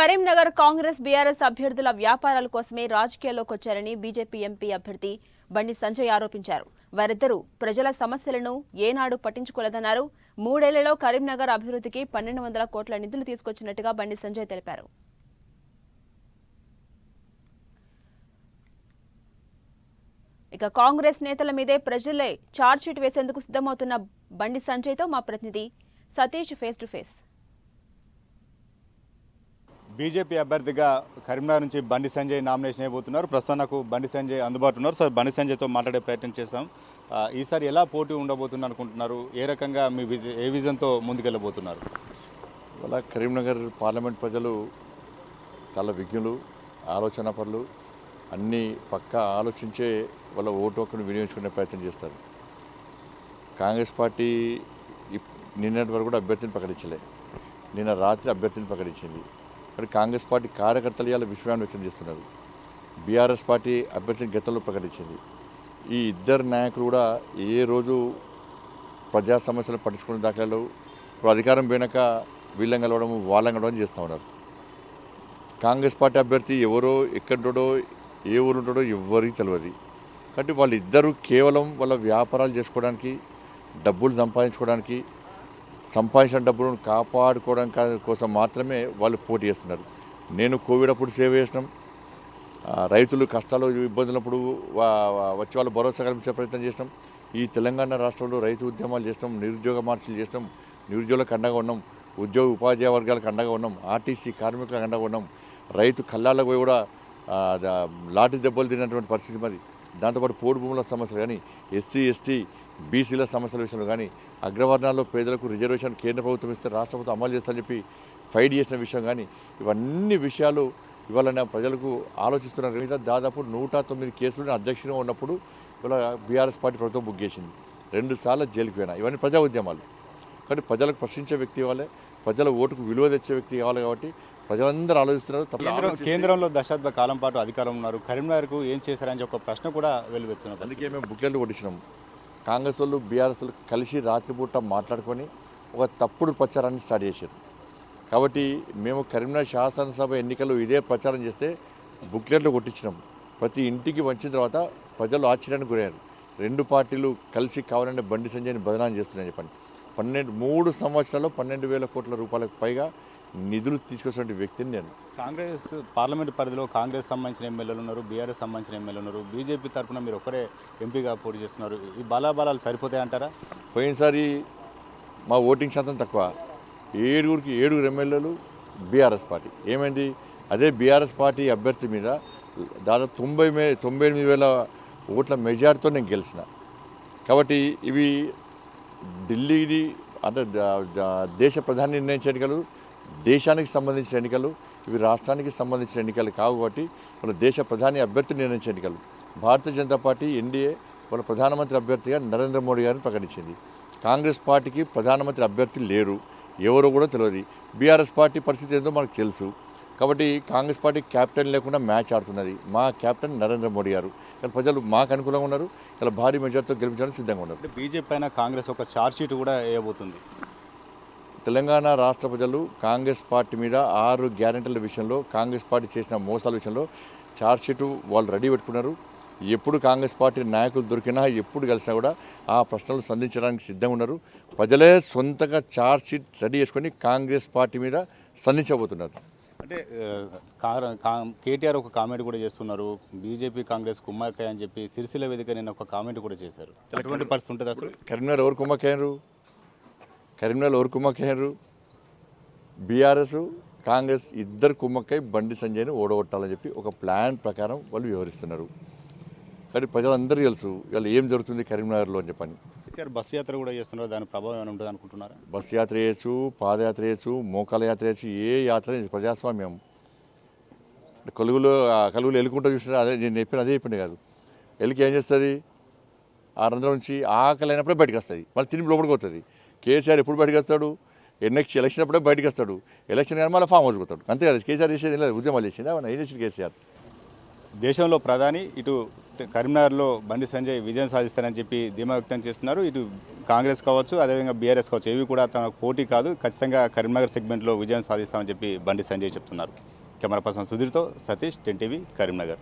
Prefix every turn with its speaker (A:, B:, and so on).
A: Karimnagar Congress BRS అభ్యర్థుల వ్యాపారాల కోసమే రాజకీయాల్లోకి వచ్చారని బీజేపీ ఎంపీ అభ్యర్థి బండి సంజయ్ ఆరోపించారు. వారిద్దరూ ప్రజల సమస్యలను ఏనాడు పట్టించుకోలేదన్నారు. మూడేళ్ళలో కరీంనగర్ అభివృద్ధికి పన్నెండు వందల కోట్ల నిధులు తీసుకొచ్చినట్టుగా బండి సంజయ్ తెలిపారు. ఇక కాంగ్రెస్ నేతల మీదే ప్రజలే ఛార్జ్షీట్ వేసేందుకు సిద్ధమవుతున్న బండి సంజయ్తో మా ప్రతినిధి Satish face to face.
B: BJP అభ్యర్థిగా కరీంనగర్ నుంచి బండి సంజయ్ నామినేషన్ అయిపోతున్నారు. ప్రస్తుతం నాకు బండి సంజయ్ అందుబాటులో ఉన్నారు. సో బండి సంజయ్తో మాట్లాడే ప్రయత్నం చేస్తాం. ఈసారి ఎలా పోటీ ఉండబోతుంది అనుకుంటున్నారు? ఏ రకంగా మీ విజ ఏ విజన్తో ముందుకెళ్ళబోతున్నారు?
C: ఇవాళ కరీంనగర్ పార్లమెంట్ ప్రజలు చాలా విజ్ఞులు ఆలోచన పనులు అన్నీ పక్కా ఆలోచించే వాళ్ళ ఓటు హక్కును వినియోగించుకునే ప్రయత్నం చేస్తారు. కాంగ్రెస్ పార్టీ ఇప్- నిన్నటి వరకు కూడా అభ్యర్థిని ప్రకటించలే. నిన్న రాత్రి అభ్యర్థిని ప్రకటించింది. కానీ కాంగ్రెస్ పార్టీ కార్యకర్తలు ఇవాళ విశ్వాన్ని వ్యక్తం చేస్తున్నారు. బీఆర్ఎస్ పార్టీ అభ్యర్థిని గతంలో ప్రకటించింది. ఈ ఇద్దరు నాయకులు కూడా ఏ రోజు ప్రజా సమస్యలు పట్టించుకునే దాఖలాలు ఇప్పుడు అధికారం పోయినాక వీళ్ళని కలవడం వాళ్ళని కలవడం చేస్తూ ఉన్నారు. కాంగ్రెస్ పార్టీ అభ్యర్థి ఎవరో ఎక్కడుంటాడో ఏ ఊరు ఉంటాడో ఎవరికి తెలియదు కాబట్టి వాళ్ళిద్దరూ కేవలం వాళ్ళ వ్యాపారాలు చేసుకోవడానికి డబ్బులు సంపాదించుకోవడానికి సంపాదించిన డబ్బులను కాపాడుకోవడం కోసం మాత్రమే వాళ్ళు పోటీ చేస్తున్నారు. నేను కోవిడ్ అప్పుడు సేవ చేసినాం. రైతులు కష్టాలు ఇబ్బందులప్పుడు వచ్చే వాళ్ళు భరోసా కల్పించే ప్రయత్నం చేసినాం. ఈ తెలంగాణ రాష్ట్రంలో రైతు ఉద్యమాలు చేసినాం నిరుద్యోగ మార్పులు చేసినాం నిరుద్యోగులకు అండగా ఉన్నాం ఉద్యోగ ఉపాధ్యాయ వర్గాలకు అండగా ఉన్నాం ఆర్టీసీ కార్మికులకు అండగా ఉన్నాం. రైతు కళ్ళాలకు పోయి కూడా లాటి లాఠీ దెబ్బలు తిన్నటువంటి పరిస్థితి మరి దాంతోపాటు పోడు భూముల సమస్యలు కానీ ఎస్సీ ఎస్టీ బీసీల సమస్యల విషయంలో కానీ అగ్రవర్ణాల్లో పేదలకు రిజర్వేషన్ కేంద్ర ప్రభుత్వం ఇస్తే రాష్ట్ర ప్రభుత్వం అమలు చేస్తారని చెప్పి ఫైట్ చేసిన విషయం కానీ ఇవన్నీ విషయాలు ఇవాళ ప్రజలకు ఆలోచిస్తున్నారు. మిగతా దాదాపు నూట తొమ్మిది కేసులు అధ్యక్షుడిగా ఉన్నప్పుడు ఇవాళ బీఆర్ఎస్ పార్టీ ప్రభుత్వం బుక్ చేసింది. రెండు సార్లు జైలుకి పోయినా. ఇవన్నీ ప్రజా ఉద్యమాలు. కాబట్టి ప్రజలకు ప్రశ్నించే వ్యక్తి కావాలి ప్రజల ఓటుకు విలువ తెచ్చే వ్యక్తి కావాలి కాబట్టి ప్రజలందరూ ఆలోచిస్తున్నారు.
B: కేంద్రంలో దశాబ్ద కాలం పాటు అధికారం ఉన్నారు. కరీంనగర్కు ఏం చేశారని ఒక ప్రశ్న కూడా వెలువెత్తున్నారు
C: అందుకే మేము బుక్లెట్లు కొట్టించినాం. కాంగ్రెస్ వాళ్ళు బీఆర్ఎస్ వాళ్ళు కలిసి రాత్రిపూట మాట్లాడుకొని ఒక తప్పుడు ప్రచారాన్ని స్టార్ట్ చేశారు. కాబట్టి మేము కరీంనగర్ శాసనసభ ఎన్నికల్లో ఇదే ప్రచారం చేస్తే బుక్లెట్లు కొట్టించినాం. ప్రతి ఇంటికి వచ్చిన తర్వాత ప్రజలు ఆశ్చర్యానికి గురయ్యారు. రెండు పార్టీలు కలిసి కావాలంటే బండి సంజయ్ని బదనాం చేస్తున్నాయని చెప్పండి. పన్నెండు మూడు సంవత్సరాల్లో పన్నెండు వేల కోట్ల రూపాయలకు పైగా నిధులు తీసుకొచ్చినటువంటి వ్యక్తిని నేను.
B: కాంగ్రెస్ పార్లమెంట్ పరిధిలో కాంగ్రెస్ సంబంధించిన ఎమ్మెల్యేలు ఉన్నారు బీఆర్ఎస్ సంబంధించిన ఎమ్మెల్యేలు ఉన్నారు బీజేపీ తరఫున మీరు ఒక్కరే ఎంపీగా పోటీ చేస్తున్నారు. ఈ బలాబలాలు సరిపోతాయంటారా
C: పోయినసారి మా ఓటింగ్ శాతం తక్కువ. ఏడుగురికి ఏడుగురు ఎమ్మెల్యేలు బీఆర్ఎస్ పార్టీ. ఏమైంది? అదే బీఆర్ఎస్ పార్టీ అభ్యర్థి మీద దాదాపు తొంభై మే తొంభై ఎనిమిది వేల ఓట్ల మెజార్టీతో నేను గెలిచిన. కాబట్టి ఇవి ఢిల్లీని అంటే దేశ ప్రధాని నిర్ణయించే ఎన్నికలు దేశానికి సంబంధించిన ఎన్నికలు ఇవి రాష్ట్రానికి సంబంధించిన ఎన్నికలు కావు కాబట్టి వాళ్ళ దేశ ప్రధాని అభ్యర్థి నిర్ణయించే ఎన్నికలు. భారతీయ జనతా పార్టీ ఎన్డీఏ వాళ్ళ ప్రధానమంత్రి అభ్యర్థిగా నరేంద్ర మోడీ గారిని ప్రకటించింది. కాంగ్రెస్ పార్టీకి ప్రధానమంత్రి అభ్యర్థి లేరు. ఎవరో కూడా తెలియదు బీఆర్ఎస్ పార్టీ పరిస్థితి ఏందో మనకు తెలుసు. కాబట్టి కాంగ్రెస్ పార్టీ క్యాప్టెన్ లేకుండా మ్యాచ్ ఆడుతున్నది. మా క్యాప్టెన్ నరేంద్ర మోడీ గారు. కానీ ప్రజలు మాకు అనుకూలంగా ఉన్నారు. ఇలా భారీ మెజార్టీతో గెలిపించడానికి సిద్ధంగా ఉన్నారు.
B: బీజేపీ పైన కాంగ్రెస్ ఒక ఛార్జ్ షీట్ కూడా వేయబోతుంది.
C: తెలంగాణ రాష్ట్ర ప్రజలు కాంగ్రెస్ పార్టీ మీద ఆరు గ్యారెంటీల విషయంలో కాంగ్రెస్ పార్టీ చేసిన మోసాల విషయంలో ఛార్జ్షీటు వాళ్ళు రెడీ పెట్టుకున్నారు. ఎప్పుడు కాంగ్రెస్ పార్టీ నాయకులు దొరికినా ఎప్పుడు కలిసినా కూడా ఆ ప్రశ్నలు సంధించడానికి సిద్ధంగా ఉన్నారు. ప్రజలే సొంతంగా ఛార్జ్షీట్ రెడీ చేసుకొని కాంగ్రెస్ పార్టీ మీద సంధించబోతున్నారు.
B: అంటే కేటీఆర్ ఒక కామెంట్ కూడా చేస్తున్నారు. బీజేపీ కాంగ్రెస్ కుమ్మకాయ అని చెప్పి సిరిసిల్ల వేదిక నిన్న ఒక కామెంట్ కూడా చేశారు. ఎటువంటి పరిస్థితి ఉంటుంది అసలు
C: కరీంనగర్ ఎవరు కుమ్మక్కయ్యారు కరీంనగర్ ఎవరు కుమ్మక్కయ్యారు? బీఆర్ఎస్ కాంగ్రెస్ ఇద్దరు కుమ్మక్కై బండి సంజయ్ని ఓడగొట్టాలని చెప్పి ఒక ప్లాన్ ప్రకారం వాళ్ళు వివరిస్తున్నారు కానీ ప్రజలందరూ తెలుసు ఇవాళ ఏం జరుగుతుంది కరీంనగర్లో అని చెప్పని.
B: కేసీఆర్ బస్ యాత్ర కూడా చేస్తున్నారు దాని ప్రభావం ఏమైనా ఉంటుంది అనుకుంటున్నారా?
C: బస్ యాత్ర చేయొచ్చు పాదయాత్ర చేయొచ్చు మోకాల యాత్ర చేయొచ్చు ఏ యాత్ర ప్రజాస్వామ్యం. కలుగులో కలుగులో ఎలుకుంటూ చూసినా అదే నేను చెప్పిన అదే చెప్పింది కాదు. ఎలికి ఏం చేస్తుంది? ఆ రంధ్రం నుంచి ఆకలి అయినప్పుడే బయటకు వస్తుంది. మళ్ళీ తిని లోపలికి పోతుంది. కేసీఆర్ ఎప్పుడు బయటకు వస్తాడు ఎన్నిక ఎలక్షన్ అప్పుడే బయటకు వస్తాడు ఎలక్షన్ కానీ మళ్ళీ ఫామ్ హౌస్ పోతాడు అంతే కదా కేసీఆర్ చేసేది లేదు ఉద్యమాలు చేసింది ఏం చేసింది కేసీఆర్?
B: దేశంలో ప్రధాని ఇటు కరీంనగర్లో బండి సంజయ్ విజయం సాధిస్తారని చెప్పి ధీమా వ్యక్తం చేస్తున్నారు. ఇటు కాంగ్రెస్ కావచ్చు అదేవిధంగా బీఆర్ఎస్ కావచ్చు ఇవి కూడా తన పోటీ కాదు. ఖచ్చితంగా కరీంనగర్ సెగ్మెంట్లో విజయం సాధిస్తామని చెప్పి బండి సంజయ్ చెప్తున్నారు. కెమెరా పర్సన్ సుధీర్తో సతీష్ టెన్ టీవీ కరీంనగర్.